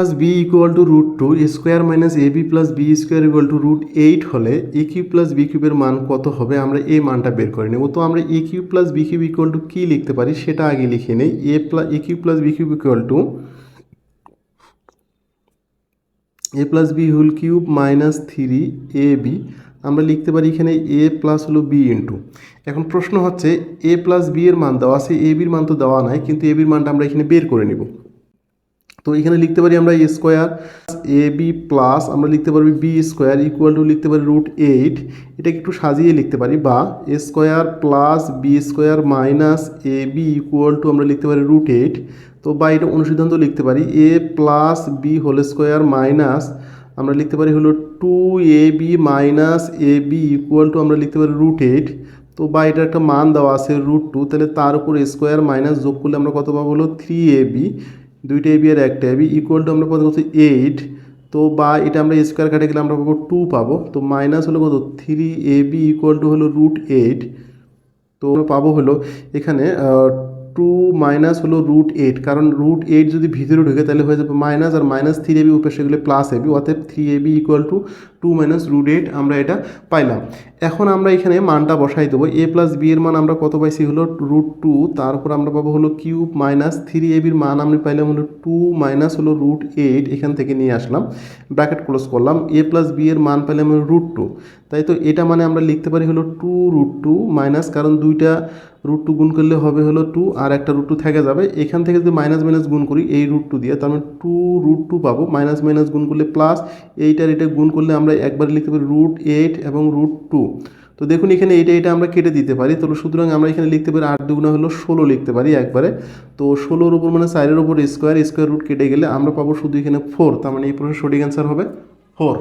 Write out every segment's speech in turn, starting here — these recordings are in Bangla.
Plus B equal to root two square minus A B plus B square equal to root eight হলে এ কিউব প্লাস বি কিউবের মান কত হবে? আমরা এই মানটা বের করে নেব। তো আমরা A cube plus B cube equal to কী লিখতে পারি? সেটা আগে লিখে নেই। A plus A cube plus B cube equal to A plus B whole cube minus three A B আমরা লিখতে পারি এখানে এ প্লাস হলো বি ইন্টু এখন প্রশ্ন হচ্ছে এ প্লাস বি এর মান দেওয়া আছে এ বির মান তো দেওয়া নাই, কিন্তু এ বির মানটা আমরা এখানে বের করে নিব। তো এখানে লিখতে পারি আমরা A square A B plus আমরা লিখতে পারবি বি স্কোয়ার ইকুয়াল টু লিখতে পারি রুট এইট এটাকে একটু সাজিয়ে লিখতে পারি বা A square plus B square minus A B equal to আমরা লিখতে পারি রুট এইট তো বা এটা অনুসিদ্ধান্ত লিখতে পারি A plus B whole square minus আমরা লিখতে পারি হলো two A B minus A B equal to আমরা লিখতে পারি রুট এইট তো বা এটার একটা মান দেওয়া আছে রুট টু তাহলে তার উপর স্কোয়ার মাইনাস যোগ করলে আমরা কত পাবো হলো থ্রি এ বি দুইটা এবি আর একটা এবি ইকুয়াল টু আমরা কত এইট তো বা এটা আমরা স্কোয়ার কাটে গেলে আমরা পাবো টু পাবো। তো মাইনাস হলো কত? থ্রি এবি ইকুয়াল টু হলো রুট এইট তো আমরা পাবো হলো এখানে টু মাইনাস হলো রুট এইট, কারণ রুট এইট যদি ভিতরে ঢুকে তাহলে হয়ে যাবে মাইনাস আর মাইনাস থ্রি এবি উপরে সেগুলো প্লাস এবি, অতএব three AB equal to two minus root eight আমরা এটা পাইলাম। এখন আমরা এখানে মানটা বসাই দেবো। এ প্লাস বি এর মান আমরা কত পাইছি হলো? রুট টু, তারপর আমরা পাবো হলো কিউব মাইনাস থ্রি এবির মান আমরা পাইলাম হলো টু মাইনাস হলো রুট এইট, এখান থেকে নিয়ে আসলাম, ব্র্যাকেট ক্লোজ করলাম এ প্লাস বি এর মান পাইলাম হলো রুট টু। তাই তো এটা মানে আমরা লিখতে পারি হলো টু রুট টু মাইনাস, কারণ দুইটা রুট টু গুণ করলে হবে হলো টু আর একটা রুট টু থেকে যাবে। এখান থেকে যদি মাইনাস মাইনাস গুণ করি, এই রুট টু দিয়ে তার মানে টু রুট টু পাবো। মাইনাস মাইনাস গুণ করলে প্লাস এইটার এটা গুণ করলে আমরা একবার লিখতে পারি রুট এইট এবং রুট টু তো দেখুন, এখানে এইটা এটা আমরা কেটে দিতে পারি। তো সুতরাং আমরা এখানে লিখতে পারি আট দুগুণা হলো ষোলো লিখতে পারি একবারে। তো ষোলোর উপর মানে চারের উপর স্কোয়ার স্কোয়ার রুট কেটে গেলে আমরা পাবো শুধু এখানে ফোর তার মানে এই প্রশ্নের সঠিক অ্যান্সার হবে four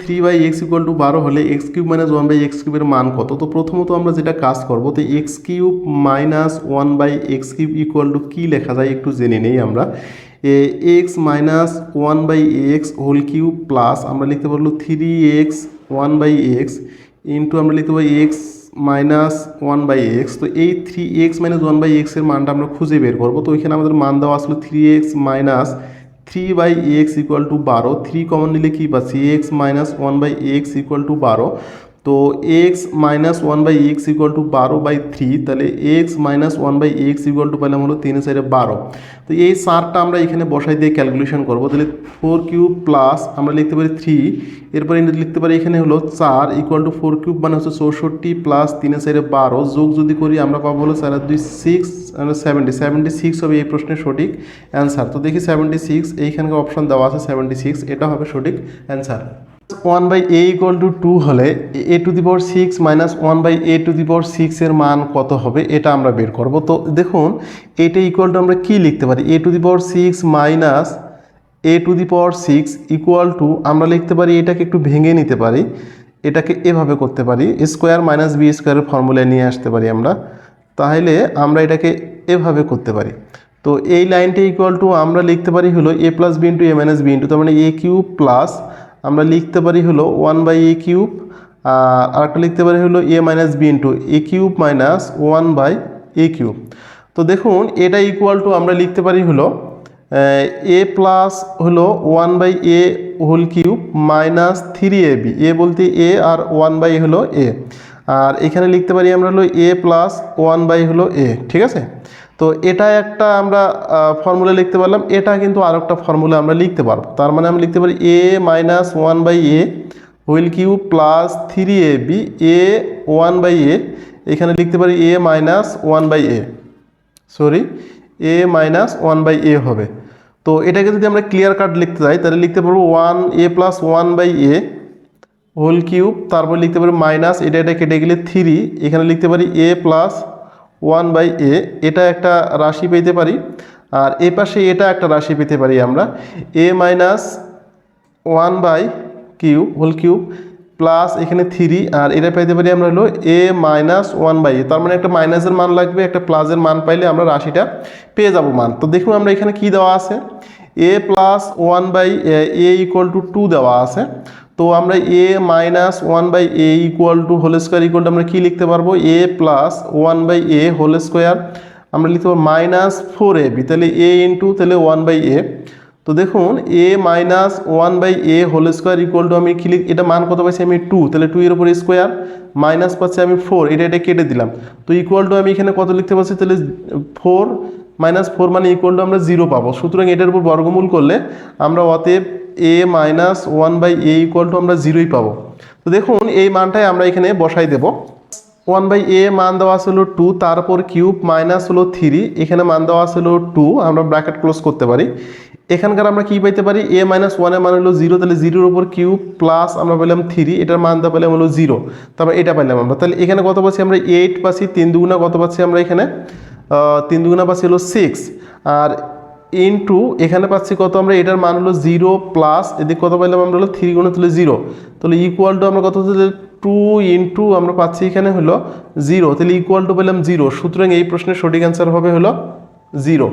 three by x equal to বারো হলে x cube minus one by x কিউবের মান কত? তো প্রথমত আমরা যেটা কাজ করব, তো x cube minus one by x cube equal to কী লেখা যায় একটু জেনে নেই আমরা। A x minus one by x whole cube plus আমরা লিখতে পারল three x one by x into আমরা লিখতে পারি x minus one by x তো এই three x minus one by এক্সের মানটা আমরা খুঁজে বের করব। তো ওইখানে আমাদের মান দেওয়া আসলো three x minus three by x equal to বারো থ্রি কমন নিলে কী পাচ্ছি? X minus one by x equal to বারো তো x minus one by x equal to বারো বাই থ্রি তাহলে x minus one by x equal to পেলাম হলো তিন সাইডে বারো। তো এই সারটা আমরা এখানে বসাই দিয়ে ক্যালকুলেশন করব। তাহলে ফোর কিউব প্লাস আমরা লিখতে পারি থ্রি এরপরে লিখতে পারি এখানে হলো চার ইকুয়াল টু ফোর কিউব মানে হচ্ছে চৌষট্টি প্লাস তিনের সাইডে বারো। যোগ যদি করি আমরা পাবো হলো চার দুই সিক্স সেভেন্টি সেভেন্টি সিক্স হবে এই প্রশ্নের সঠিক অ্যান্সার তো দেখি সেভেন্টি সিক্স এইখানকার অপশন দেওয়া আছে সেভেন্টি সিক্স এটা হবে সঠিক answer one by A equal to two হলে A to the power six minus one by A to the power সিক্সের মান কত হবে? এটা আমরা বের করব। তো দেখুন, এটা ইকুয়াল টু আমরা কী লিখতে পারি? A to the power six minus A to the power six equal to আমরা লিখতে পারি, এটাকে একটু ভেঙে নিতে পারি, এটাকে এভাবে করতে পারি স্কোয়ার মাইনাস বি স্কোয়ারের ফর্মুলায় নিয়ে আসতে পারি আমরা, তাহলে আমরা এটাকে এভাবে করতে পারি। তো এই লাইনটা ইকুয়াল টু আমরা লিখতে পারি হলো A plus B into A minus B into তার মানে এ কিউব প্লাস আমরা লিখতে পারি হলো ওয়ান বাই এ কিউব আর একটা লিখতে পারি হলো A minus B into A cube minus one by A cube. তো দেখুন, এটা ইকুয়াল টু আমরা লিখতে পারি হলো এ প্লাস হলো one by A whole cube minus three A B. A বলতে এ আর ওয়ান বাই হলো এ। আর এখানে লিখতে পারি আমরা হলো এ প্লাস ওয়ান বাই হলো এ ঠিক আছে? তো এটা একটা আমরা ফর্মুলা লিখতে পারলাম। এটা কিন্তু আর একটা ফর্মুলা আমরা লিখতে পারব। তার মানে আমরা লিখতে পারি A minus one by A whole cube plus three A B A one by A এখানে লিখতে পারি A minus one by A sorry A minus one by A হবে। তো এটাকে যদি আমরা ক্লিয়ার কাট লিখতে যাই, তাহলে লিখতে পারব one A plus one by A whole cube, তারপর লিখতে পারি মাইনাস, এটা এটা কেটে গেলে থ্রি, এখানে লিখতে পারি A plus one by A এটা একটা রাশি পেতে পারি। আর এ পাশে এটা একটা রাশি পেতে পারি আমরা। A minus one by cube, whole cube plus এখানে থ্রি, আর এটা পেতে পারি আমরা হলো A minus one by A তার মানে একটা মাইনাসের মান লাগবে, একটা প্লাসের মান পাইলে আমরা রাশিটা পেয়ে যাব মান। তো দেখুন আমরা এখানে কি দেওয়া আছে? A plus one by A equal to two দেওয়া আছে। তো আমরা A minus one by A equal to whole square equal to আমরা কী লিখতে পারব? A plus one by A whole square আমরা লিখতে পারব মাইনাস ফোর এ বি তাহলে এ ইন্টু তাহলে ওয়ান বাই এ তো দেখুন A minus one by A whole square equal to আমি ক্লিক এটা মান কত পাচ্ছি আমি টু তাহলে টু এর উপর স্কোয়ার মাইনাস পাচ্ছি আমি ফোর এটা এটা কেটে দিলাম। তো ইকুয়াল টু আমি এখানে কত লিখতে পারছি? তাহলে ফোর মাইনাস ফোর মানে ইকুয়াল টু আমরা জিরো পাবো। সুতরাং এটার উপর বর্গমূল করলে আমরা অতএব A minus one by A equal to আমরা জিরোই পাবো। তো দেখুন, এই মানটাই আমরা এখানে বসাই দেবো। ওয়ান বাই এ মান দেওয়া হলো টু তারপর কিউব মাইনাস হলো থ্রি এখানে মান দেওয়া হলো টু আমরা ব্র্যাকেট ক্লোজ করতে পারি। এখানকার আমরা কি পাইতে পারি? এ মাইনাস ওয়ানের মান হলো জিরো তাহলে জিরোর উপর কিউব প্লাস আমরা পেলাম থ্রি এটার মান দেওয়া পেলাম হলো জিরো তারপর এটা পেলাম আমরা। তাহলে এখানে কত পাচ্ছি আমরা? এইট পাচ্ছি, তিন দুগুণা কত পাচ্ছি আমরা এখানে? তিন দুগুণা পাচ্ছি হলো সিক্স আর ইনটু এখানে পাচ্ছি কত আমরা? এটার মান হলো জিরো প্লাস এদিক কত পাইলাম আমরা? হলো থ্রি গুণে তুলে জিরো তাহলে ইকুয়াল টু আমরা কত তাহলে টু ইন্টু আমরা পাচ্ছি এখানে হলো জিরো তাহলে ইকুয়াল টু পেলাম জিরো সুতরাং এই প্রশ্নের সঠিক অ্যান্সার হবে হলো জিরো